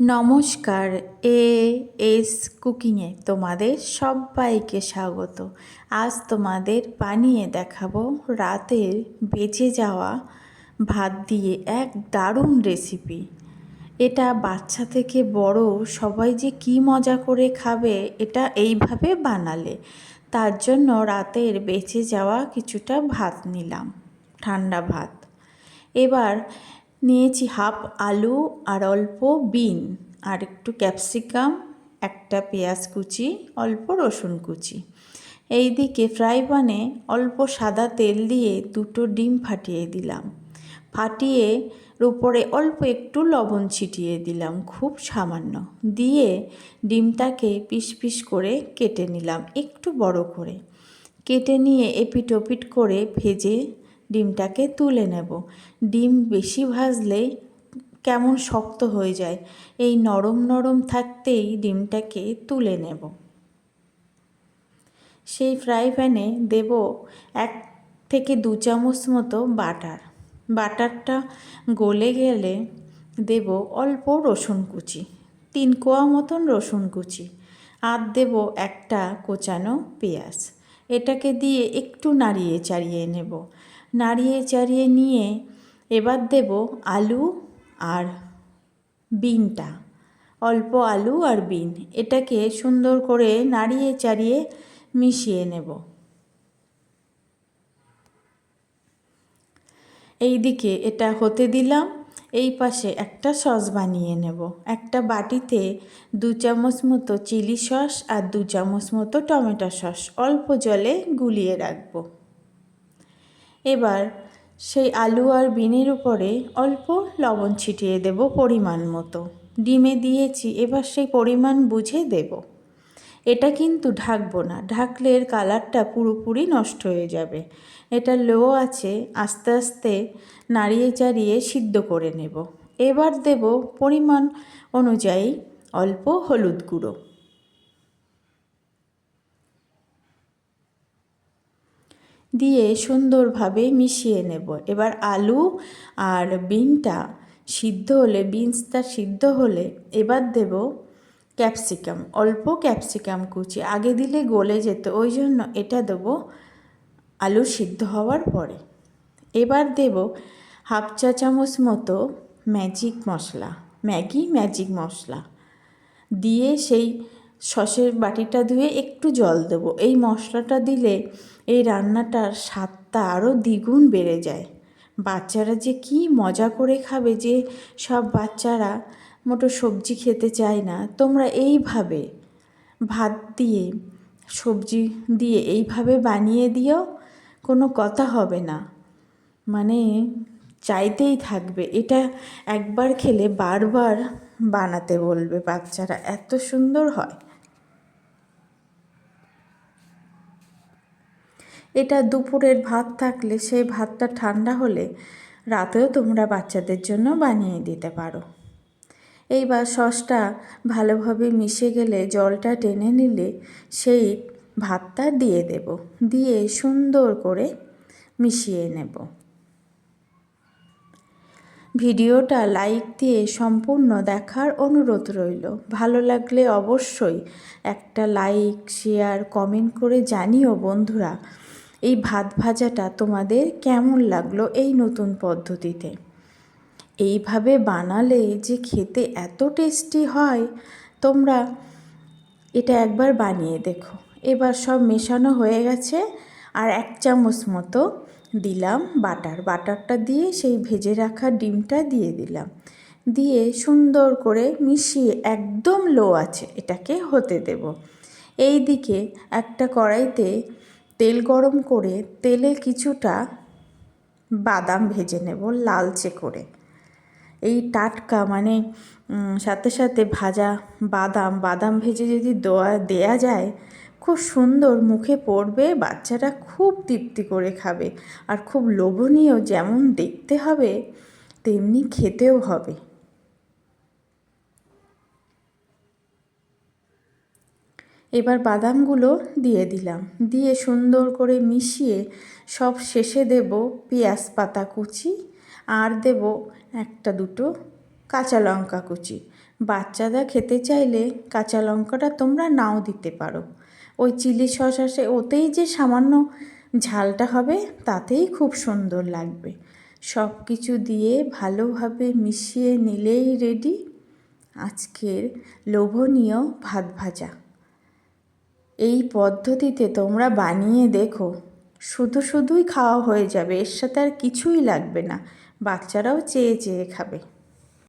নমস্কার, A S কুকিংয়ে তোমাদের সবাইকে স্বাগত। আজ তোমাদের বানিয়ে দেখাবো রাতের বেঁচে যাওয়া ভাত দিয়ে এক দারুণ রেসিপি। এটা বাচ্চা থেকে বড় সবাই যে কি মজা করে খাবে, এটা এইভাবে বানালে। তার জন্য রাতের বেঁচে যাওয়া কিছুটা ভাত নিলাম, ঠান্ডা ভাত। এবার নিয়েছি হাফ আলু আর অল্প বিন আর একটু ক্যাপসিকাম, একটা পেঁয়াজ কুচি, অল্প রসুন কুচি। এই দিকে ফ্রাই প্যানে অল্প সাদা তেল দিয়ে দুটো ডিম ফাটিয়ে দিলাম। ফাটিয়ে উপরে অল্প একটু লবণ ছিটিয়ে দিলাম, খুব সামান্য। দিয়ে ডিমটাকে পিস পিস করে কেটে নিলাম, একটু বড় করে। কেটে নিয়ে এপিট ওপিট করে ভেজে ডিমটাকে তুলে নেব। ডিম বেশি ভাজলে কেমন শক্ত হয়ে যায়। এই নরম নরম থাকতেই ডিমটাকে তুলে নেব। সেই ফ্রাই প্যানে দেব এক থেকে দু চামচ মতো বাটার। বাটারটা গলে গেলে দেব অল্প রসুন কুচি, তিন কোয়া মতন রসুন কুচি, আর দেব একটা কোচানো পেঁয়াজ। এটাকে দিয়ে একটু নাড়িয়ে চাড়িয়ে নেব। নাড়িয়ে চাড়িয়ে নিয়ে এবার দেব আলু আর বিনটা। অল্প আলু আর বিন। এটাকে সুন্দর করে নাড়িয়ে চাড়িয়ে মিশিয়ে নেব। এই দিকে এটা হতে দিলাম। এই পাশে একটা সস বানিয়ে নেব। একটা বাটিতে দু চামচ মতো চিলি সস আর দু চামচ মতো টমেটো সস। অল্প জলে গুলিয়ে রাখব। এবার সেই আলু আর বিনের উপরে অল্প লবণ ছিটিয়ে দেব পরিমাণ মতো। ডিমে দিয়েছি, এবার সেই পরিমাণ বুঝে দেব। এটা কিন্তু ঢাকবো না, ঢাকলে এর কালারটা পুরোপুরি নষ্ট হয়ে যাবে। এটা লো আছে, আস্তে আস্তে নাড়িয়ে চাড়িয়ে সিদ্ধ করে নেব। এবার দেব পরিমাণ অনুযায়ী অল্প হলুদ গুঁড়ো। দিয়ে সুন্দরভাবে মিশিয়ে নেব। এবার আলু আর বিনটা সিদ্ধ হলে, বিনসটা সিদ্ধ হলে এবার দেব ক্যাপসিকাম, অল্প ক্যাপসিকাম কুচি। আগে দিলে গলে যেত, ওই জন্য এটা দেবো আলু সিদ্ধ হওয়ার পরে। এবার দেব হাফ চা চামচ মতো ম্যাজিক মশলা, ম্যাগি ম্যাজিক মশলা। দিয়ে সেই সসের বাটিটা ধুয়ে একটু জল দেবো। এই মশলাটা দিলে এই রান্নাটার স্বাদটা আরও দ্বিগুণ বেড়ে যায়। বাচ্চারা যে কি মজা করে খাবে যে সব বাচ্চারা মোটো সবজি খেতে চায় না, তোমরা এইভাবে ভাত দিয়ে, সবজি দিয়ে এইভাবে বানিয়ে দিও, কোনো কথা হবে না। মানে চাইতেই থাকবে। এটা একবার খেলে বারবার বানাতে বলবে বাচ্চারা, এত সুন্দর হয়। এটা দুপুরের ভাত থাকলে সেই ভাতটা ঠান্ডা হলে রাতেও তোমরা বাচ্চাদের জন্য বানিয়ে দিতে পারো। এইবার সসটা ভালোভাবে মিশে গেলে জলটা টেনে নিলে সেই ভাতটা দিয়ে দেব। দিয়ে সুন্দর করে মিশিয়ে নেব। ভিডিওটা লাইক দিয়ে সম্পূর্ণ দেখার অনুরোধ রইল। ভালো লাগলে অবশ্যই একটা লাইক, শেয়ার, কমেন্ট করে জানিও বন্ধুরা। এই ভাত ভাজাটা তোমাদের কেমন লাগল এই নতুন পদ্ধতিতে? এইভাবে বানালে যে খেতে এত টেস্টি হয়, তোমরা এটা একবার বানিয়ে দেখো। এবার সব মেশানো হয়ে গেছে আর এক চামচ মতো দিলাম বাটার। বাটারটা দিয়ে সেই ভেজে রাখা ডিমটা দিয়ে দিলাম। দিয়ে সুন্দর করে মিশিয়ে একদম লো আছে এটাকে হতে দেব। এই দিকে একটা কড়াইতে তেল গরম করে তেলে কিছুটা বাদাম ভেজে নেব লালচে করে। এই টাটকা মানে সাথে সাথে ভাজা বাদাম বাদাম ভেজে যদি দেওয়া দেয়া যায়, খুব সুন্দর মুখে পড়বে, বাচ্চারা খুব তৃপ্তি করে খাবে। আর খুব লোভনীয় যেমন দেখতে হবে, তেমনি খেতেও হবে। এবার বাদামগুলো দিয়ে দিলাম। দিয়ে সুন্দর করে মিশিয়ে সব শেষে দেব পেঁয়াজ পাতা কুচি আর দেব একটা দুটো কাঁচা লঙ্কা কুচি। বাচ্চারা খেতে চাইলে কাঁচা লঙ্কাটা তোমরা নাও দিতে পারো। ওই চিলি সস আসে, ওতেই যে সামান্য ঝালটা হবে তাতেই খুব সুন্দর লাগবে। সব কিছু দিয়ে ভালোভাবে মিশিয়ে নিলেই রেডি আজকের লোভনীয় ভাত ভাজা। এই পদ্ধতিতে তোমরা বানিয়ে দেখো। শুধু শুধুই খাওয়া হয়ে যাবে, এর সাথে আর কিছুই লাগবে না। বাচ্চারাও চেয়ে চেয়ে খাবে।